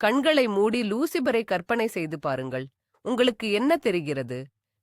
கண்களை மூடி லூசிபரை கற்பனை செய்து பாருங்கள். உங்களுக்கு என்ன தெரிகிறது?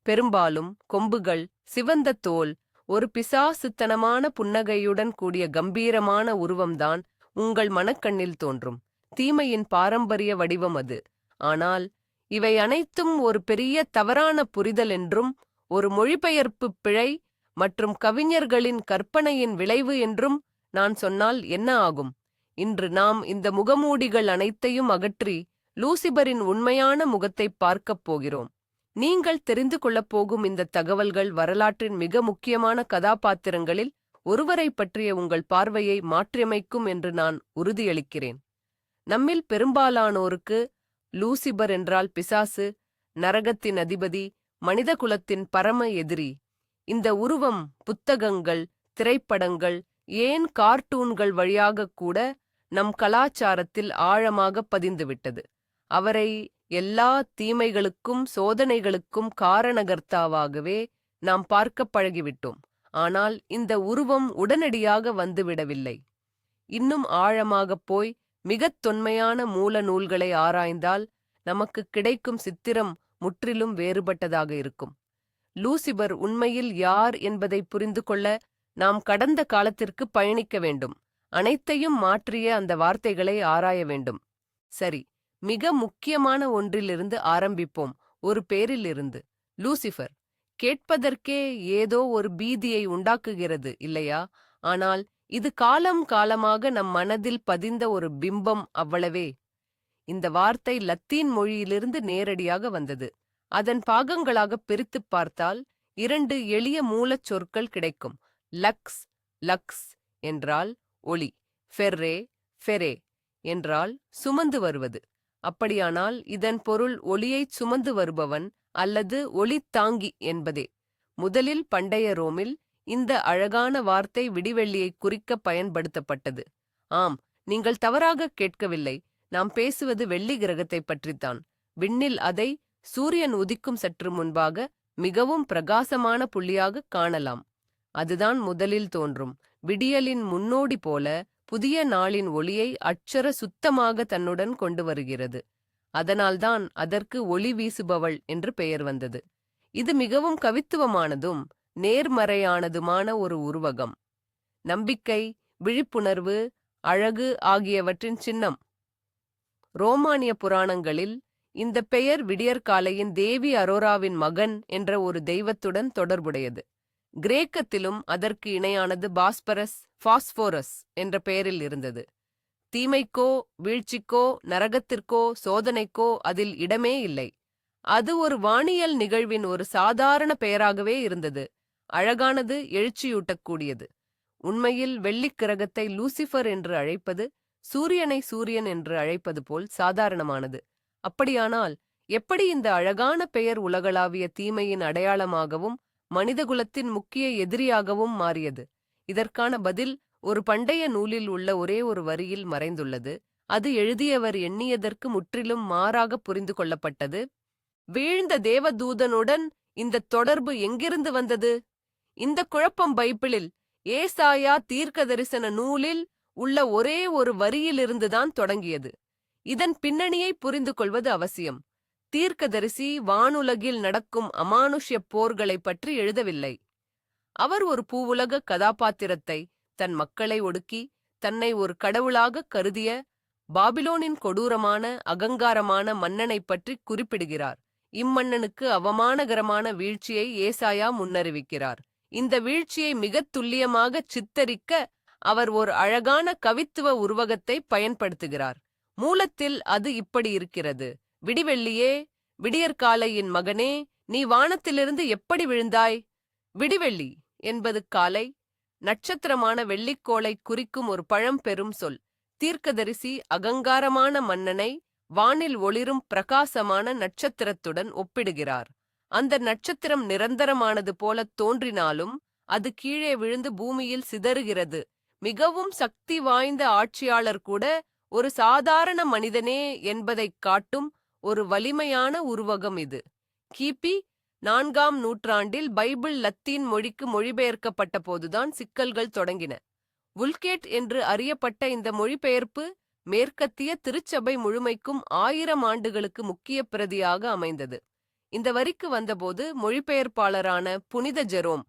பெரும்பாலும் கொம்புகள் சிவந்த தோல் ஒரு பிசாசுத்தனமான புன்னகையுடன் கூடிய கம்பீரமான உருவம்தான் உங்கள் மனக்கண்ணில் தோன்றும். தீமையின் பாரம்பரிய வடிவம் அது. ஆனால் இவை அனைத்தும் ஒரு பெரிய தவறான புரிதல் என்றும் ஒரு மொழிபெயர்ப்பு பிழை மற்றும் கவிஞர்களின் கற்பனையின் விளைவு என்றும் நான் சொன்னால் என்ன ஆகும்? இன்று நாம் இந்த முகமூடிகள் அனைத்தையும் அகற்றி லூசிபரின் உண்மையான முகத்தைப் பார்க்கப் போகிறோம். நீங்கள் தெரிந்து கொள்ளப் போகும் இந்த தகவல்கள் வரலாற்றின் மிக முக்கியமான கதாபாத்திரங்களில் ஒருவரைப் பற்றிய உங்கள் பார்வையை மாற்றியமைக்கும் என்று நான் உறுதியளிக்கிறேன். நம்மில் பெரும்பாலானோருக்கு லூசிபர் என்றால் பிசாசு நரகத்தின் அதிபதி மனிதகுலத்தின் பரம எதிரி. இந்த உருவம் புத்தகங்கள் திரைப்படங்கள் ஏன் கார்ட்டூன்கள் வழியாகக் கூட நம் கலாச்சாரத்தில் ஆழமாக பதிந்துவிட்டது. அவரை எல்லா தீமைகளுக்கும் சோதனைகளுக்கும் காரணகர்த்தாவாகவே நாம் பார்க்கப் பழகிவிட்டோம். ஆனால் இந்த உருவம் உடனடியாக வந்துவிடவில்லை. இன்னும் ஆழமாகப் போய் மிகத் தொன்மையான மூல நூல்களை ஆராய்ந்தால் நமக்கு கிடைக்கும் சித்திரம் முற்றிலும் வேறுபட்டதாக இருக்கும். லூசிபர் உண்மையில் யார் என்பதை புரிந்து கொள்ள நாம் கடந்த காலத்திற்கு பயணிக்க வேண்டும். அனைத்தையும் மாற்றிய அந்த வார்த்தைகளை ஆராய வேண்டும். சரி மிக முக்கியமான ஒன்றிலிருந்து ஆரம்பிப்போம். ஒரு பேரிலிருந்து. லூசிஃபர் கேட்பதற்கே ஏதோ ஒரு பீதியை உண்டாக்குகிறது இல்லையா? ஆனால் இது காலம் காலமாக நம் மனதில் பதிந்த ஒரு பிம்பம் அவ்வளவே. இந்த வார்த்தை லத்தீன் மொழியிலிருந்து நேரடியாக வந்தது. அதன் பாகங்களாக பிரித்துப் பார்த்தால் இரண்டு எளிய மூலச் சொற்கள் கிடைக்கும். லக்ஸ் லக்ஸ் என்றால் ஒளி ஃபெர்ரே ஃபெரே என்றால் சுமந்து வருவது. அப்படியானால் இதன் பொருள் ஒளியைச் சுமந்து வருபவன் அல்லது ஒளி தாங்கி என்பதே. முதலில் பண்டைய ரோமில் இந்த அழகான வார்த்தை விடிவெள்ளியை குறிக்க பயன்படுத்தப்பட்டது. ஆம் நீங்கள் தவறாக கேட்கவில்லை. நாம் பேசுவது வெள்ளி கிரகத்தைப் பற்றித்தான். விண்ணில் அதை சூரியன் உதிக்கும் சற்று முன்பாக மிகவும் பிரகாசமான புள்ளியாக காணலாம். அதுதான் முதலில் தோன்றும். விடியலின் முன்னோடி போல புதிய நாளின் ஒளியை அட்சர சுத்தமாக தன்னுடன் கொண்டு வருகிறது. அதனால்தான் அதற்கு ஒளி வீசுபவள் என்று பெயர் வந்தது. இது மிகவும் கவித்துவமானதும் நேர்மறையானதுமான ஒரு உருவகம். நம்பிக்கை விழிப்புணர்வு அழகு ஆகியவற்றின் சின்னம். ரோமானிய புராணங்களில் இந்த பெயர் விடியற்காலையின் தேவி அரோராவின் மகன் என்ற ஒரு தெய்வத்துடன் தொடர்புடையது. கிரேக்கத்திலும் அதற்கு இணையானது பாஸ்பரஸ் பாஸ்போரஸ் என்ற பெயரில் இருந்தது. தீமைக்கோ வீழ்ச்சிக்கோ நரகத்திற்கோ சோதனைக்கோ அதில் இடமே இல்லை. அது ஒரு வானியல் நிகழ்வின் ஒரு சாதாரண பெயராகவே இருந்தது. அழகானது எழுச்சியூட்டக்கூடியது. உண்மையில் வெள்ளிக் கிரகத்தை லூசிஃபர் என்று அழைப்பது சூரியனை சூரியன் என்று அழைப்பது போல் சாதாரணமானது. அப்படியானால் எப்படி இந்த அழகான பெயர் உலகளாவிய தீமையின் அடையாளமாகவும் மனிதகுலத்தின் முக்கிய எதிரியாகவும் மாறியது. இதற்கான பதில் ஒரு பண்டைய நூலில் உள்ள ஒரே ஒரு வரியில் மறைந்துள்ளது. அது எழுதியவர் எண்ணியதற்கு முற்றிலும் மாறாக புரிந்து கொள்ளப்பட்டது. வீழ்ந்த தேவதூதனுடன் இந்த தொடர்பு எங்கிருந்து வந்தது? இந்த குழப்பம் பைபிளில் ஏசாயா தீர்க்க தரிசன நூலில் உள்ள ஒரே ஒரு வரியிலிருந்துதான் தொடங்கியது. இதன் பின்னணியை புரிந்து கொள்வது அவசியம். தீர்க்கதரிசி வானுலகில் நடக்கும் அமானுஷ்ய போர்களைப் பற்றி எழுதவில்லை. அவர் ஒரு பூவுலக கதாபாத்திரத்தை தன் மக்களை ஒடுக்கி தன்னை ஒரு கடவுளாக கருதிய பாபிலோனின் கொடூரமான அகங்காரமான மன்னனைப் பற்றி குறிப்பிடுகிறார். இம்மன்னனுக்கு அவமானகரமான வீழ்ச்சியை ஏசாயா முன்னறிவிக்கிறார். இந்த வீழ்ச்சியை மிகத் துல்லியமாக சித்தரிக்க அவர் ஒரு அழகான கவித்துவ உருவகத்தை பயன்படுத்துகிறார். மூலத்தில் அது இப்படி இருக்கிறது. விடிவெள்ளியே விடியற்காலையின் மகனே நீ வானத்திலிருந்து எப்படி விழுந்தாய்? விடிவெள்ளி என்பது காலை நட்சத்திரமான வெள்ளிக்கோளை குறிக்கும் ஒரு பழம்பெரும் சொல். தீர்க்கதரிசி அகங்காரமான மன்னனை வானில் ஒளிரும் பிரகாசமான நட்சத்திரத்துடன் ஒப்பிடுகிறார். அந்த நட்சத்திரம் நிரந்தரமானது போல தோன்றினாலும் அது கீழே விழுந்து பூமியில் சிதறுகிறது. மிகவும் சக்தி வாய்ந்த ஆட்சியாளர் கூட ஒரு சாதாரண மனிதனே என்பதைக் காட்டும் ஒரு வலிமையான உருவகம் இது. கிபி நான்காம் நூற்றாண்டில் பைபிள் லத்தீன் மொழிக்கு மொழிபெயர்க்கப்பட்ட போதுதான் சிக்கல்கள் தொடங்கின. உல்கேட் என்று அறியப்பட்ட இந்த மொழிபெயர்ப்பு மேற்கத்திய திருச்சபை முழுமைக்கும் ஆயிரம் ஆண்டுகளுக்கு முக்கிய பிரதியாக அமைந்தது. இந்த வரிக்கு வந்தபோது மொழிபெயர்ப்பாளரான புனித ஜெரோம்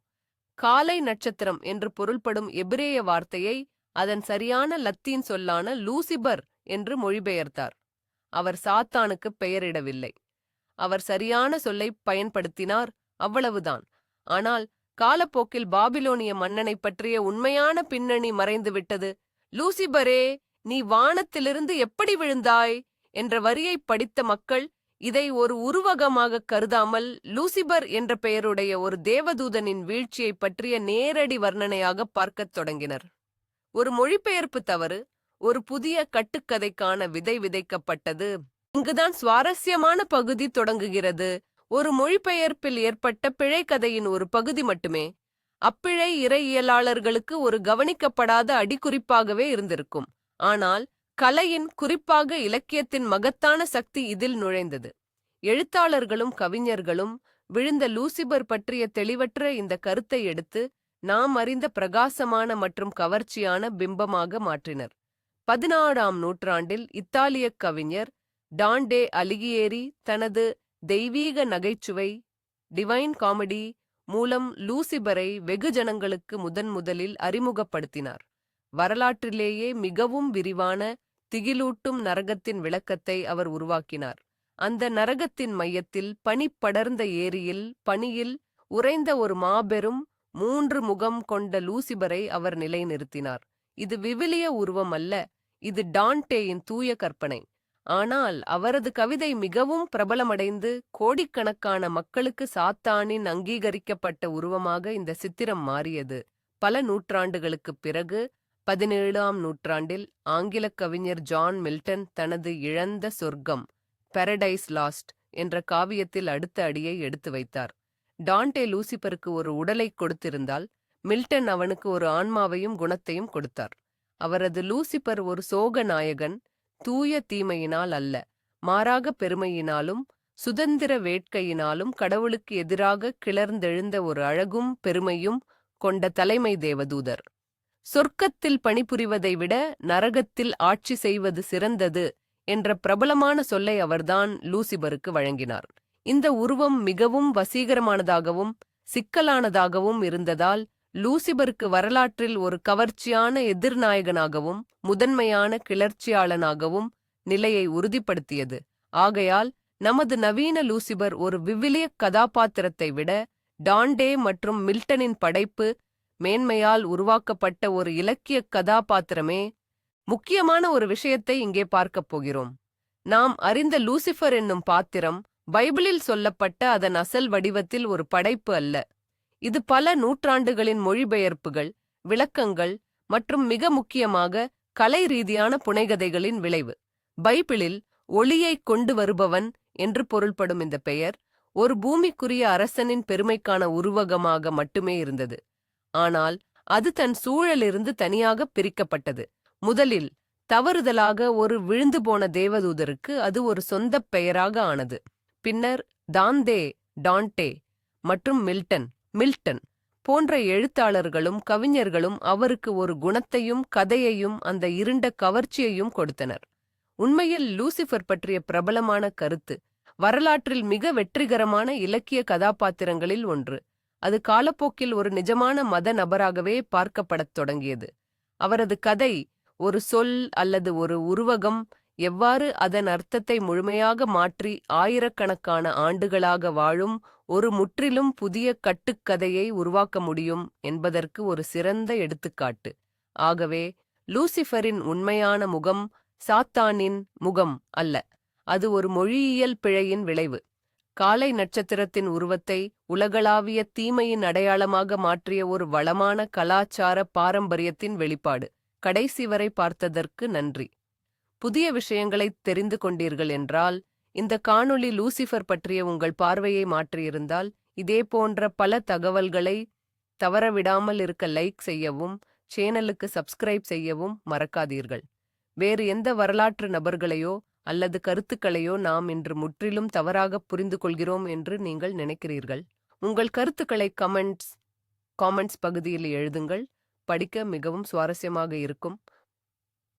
காலை நட்சத்திரம் என்று பொருள்படும் எபிரேய வார்த்தையை அதன் சரியான லத்தீன் சொல்லான லூசிபர் என்று மொழிபெயர்த்தார். அவர் சாத்தானுக்கு பெயரிடவில்லை. அவர் சரியான சொல்லை பயன்படுத்தினார் அவ்வளவுதான். ஆனால் காலப்போக்கில் பாபிலோனிய மன்னனைப் பற்றிய உண்மையான பின்னணி மறைந்துவிட்டது. லூசிபரே நீ வானத்திலிருந்து எப்படி விழுந்தாய்? என்ற வரியைப் படித்த மக்கள் இதை ஒரு உருவகமாக கருதாமல் லூசிபர் என்ற பெயருடைய ஒரு தேவதூதனின் வீழ்ச்சியைப் பற்றிய நேரடி வர்ணனையாக பார்க்கத் தொடங்கினர். ஒரு மொழிபெயர்ப்பு தவறு ஒரு புதிய கட்டுக்கதைக்கான விதை விதைக்கப்பட்டது. இங்குதான் சுவாரஸ்யமான பகுதி தொடங்குகிறது. ஒரு மொழிபெயர்ப்பில் ஏற்பட்ட பிழைக்கதையின் ஒரு பகுதி மட்டுமே. அப்பிழை இறையியலாளர்களுக்கு ஒரு கவனிக்கப்படாத அடிக்குறிப்பாகவே இருந்திருக்கும். ஆனால் கலையின் குறிப்பாக இலக்கியத்தின் மகத்தான சக்தி இதில் நுழைந்தது. எழுத்தாளர்களும் கவிஞர்களும் விழுந்த லூசிபர் பற்றிய தெளிவற்ற இந்த கருத்தை எடுத்து நாம் அறிந்த பிரகாசமான மற்றும் கவர்ச்சியான பிம்பமாக மாற்றினர். பதினாறாம் நூற்றாண்டில் இத்தாலியக் கவிஞர் டான்டே அலிகியேரி தனது தெய்வீக நகைச்சுவை டிவைன் காமெடி மூலம் லூசிபரை வெகுஜனங்களுக்கு முதன் முதலில் அறிமுகப்படுத்தினார். வரலாற்றிலேயே மிகவும் விரிவான திகிலூட்டும் நரகத்தின் விளக்கத்தை அவர் உருவாக்கினார். அந்த நரகத்தின் மையத்தில் பனிப்படர்ந்த ஏரியில் பனியில் உறைந்த ஒரு மாபெரும் மூன்று முகம் கொண்ட லூசிபரை அவர் நிலைநிறுத்தினார். இது விவிலிய உருவம் அல்ல இது டான்டேயின் தூய கற்பனை. ஆனால் அவரது கவிதை மிகவும் பிரபலமடைந்து கோடிக்கணக்கான மக்களுக்கு சாத்தானின் அங்கீகரிக்கப்பட்ட உருவமாக இந்த சித்திரம் மாறியது. பல நூற்றாண்டுகளுக்குப் பிறகு பதினேழாம் நூற்றாண்டில் ஆங்கிலக் கவிஞர் ஜான் மில்டன் தனது இழந்த சொர்க்கம் பாரடைஸ் லாஸ்ட் என்ற காவியத்தில் அடுத்த அடியை எடுத்து வைத்தார். டான்டே லூசிபருக்கு ஒரு உடலைக் கொடுத்திருந்தால் மில்டன் அவனுக்கு ஒரு ஆன்மாவையும் குணத்தையும் கொடுத்தார். அவரது லூசிபர் ஒரு சோக நாயகன் தூய தீமையினால் அல்ல மாறாக பெருமையினாலும் சுதந்திர வேட்கையினாலும் கடவுளுக்கு எதிராக கிளர்ந்தெழுந்த ஒரு அழகும் பெருமையும் கொண்ட தலைமை தேவதூதர். சொர்க்கத்தில் பணிபுரிவதை விட நரகத்தில் ஆட்சி செய்வது சிறந்தது என்ற பிரபலமான சொல்லை அவர்தான் லூசிபருக்கு வழங்கினார். இந்த உருவம் மிகவும் வசீகரமானதாகவும் சிக்கலானதாகவும் இருந்ததால் லூசிபருக்கு வரலாற்றில் ஒரு கவர்ச்சியான எதிர்நாயகனாகவும் முதன்மையான கிளர்ச்சியாளனாகவும் நிலையை உறுதிப்படுத்தியது. ஆகையால் நமது நவீன லூசிபர் ஒரு விவிலிய கதாபாத்திரத்தை விட டான்டே மற்றும் மில்டனின் படைப்பு மேன்மையால் உருவாக்கப்பட்ட ஒரு இலக்கிய கதாபாத்திரமே முக்கியமான ஒரு விஷயத்தை இங்கே பார்க்கப் போகிறோம். நாம் அறிந்த லூசிஃபர் என்னும் பாத்திரம் பைபிளில் சொல்லப்பட்ட அதன் அசல் வடிவத்தில் ஒரு படைப்பு அல்ல. இது பல நூற்றாண்டுகளின் மொழிபெயர்ப்புகள் விளக்கங்கள் மற்றும் மிக முக்கியமாக கலை ரீதியான புனைகதைகளின் விளைவு. பைபிளில் ஒளியைக் கொண்டு வருபவன் என்று பொருள்படும் இந்த பெயர் ஒரு பூமிக்குரிய அரசனின் பெருமைக்கான உருவகமாக மட்டுமே இருந்தது. ஆனால் அது தன் சூழலிருந்து தனியாக பிரிக்கப்பட்டது. முதலில் தவறுதலாக ஒரு விழுந்து போன தேவதூதருக்கு அது ஒரு சொந்தப் பெயராக ஆனது. பின்னர் தாந்தே டான்டே மற்றும் மில்டன் மில்டன் போன்ற எழுத்தாளர்களும் கவிஞர்களும் அவருக்கு ஒரு குணத்தையும் கதையையும் அந்த இருண்ட கவர்ச்சியையும் கொடுத்தனர். உண்மையில் லூசிஃபர் பற்றிய பிரபலமான கருத்து வரலாற்றில் மிக வெற்றிகரமான இலக்கிய கதாபாத்திரங்களில் ஒன்று. அது காலப்போக்கில் ஒரு நிஜமான மத நபராகவே பார்க்கப்படத் தொடங்கியது. அவரது கதை ஒரு சொல் அல்லது ஒரு உருவகம் எவ்வாறு அதன் அர்த்தத்தை முழுமையாக மாற்றி ஆயிரக்கணக்கான ஆண்டுகளாக வாழும் ஒரு முற்றிலும் புதிய கட்டுக்கதையை உருவாக்க முடியும் என்பதற்கு ஒரு சிறந்த எடுத்துக்காட்டு. ஆகவே லூசிஃபரின் உண்மையான முகம் சாத்தானின் முகம் அல்ல. அது ஒரு மொழியியல் பிழையின் விளைவு. காலை நட்சத்திரத்தின் உருவத்தை உலகளாவிய தீமையின் அடையாளமாக மாற்றிய ஒரு வளமான கலாச்சார பாரம்பரியத்தின் வெளிப்பாடு. கடைசி வரை பார்த்ததற்கு நன்றி. புதிய விஷயங்களை தெரிந்து கொண்டீர்கள் என்றால் இந்த காணொளி லூசிஃபர் பற்றிய உங்கள் பார்வையை மாற்றியிருந்தால் இதே போன்ற பல தகவல்களை தவறவிடாமல் இருக்க லைக் செய்யவும் சேனலுக்கு சப்ஸ்கிரைப் செய்யவும் மறக்காதீர்கள். வேறு எந்த வரலாற்று நபர்களையோ அல்லது கருத்துக்களையோ நாம் இன்று முற்றிலும் தவறாக புரிந்து கொள்கிறோம் என்று நீங்கள் நினைக்கிறீர்கள். உங்கள் கருத்துக்களை கமெண்ட்ஸ் காமெண்ட்ஸ் பகுதியில் எழுதுங்கள். படிக்க மிகவும் சுவாரஸ்யமாக இருக்கும்.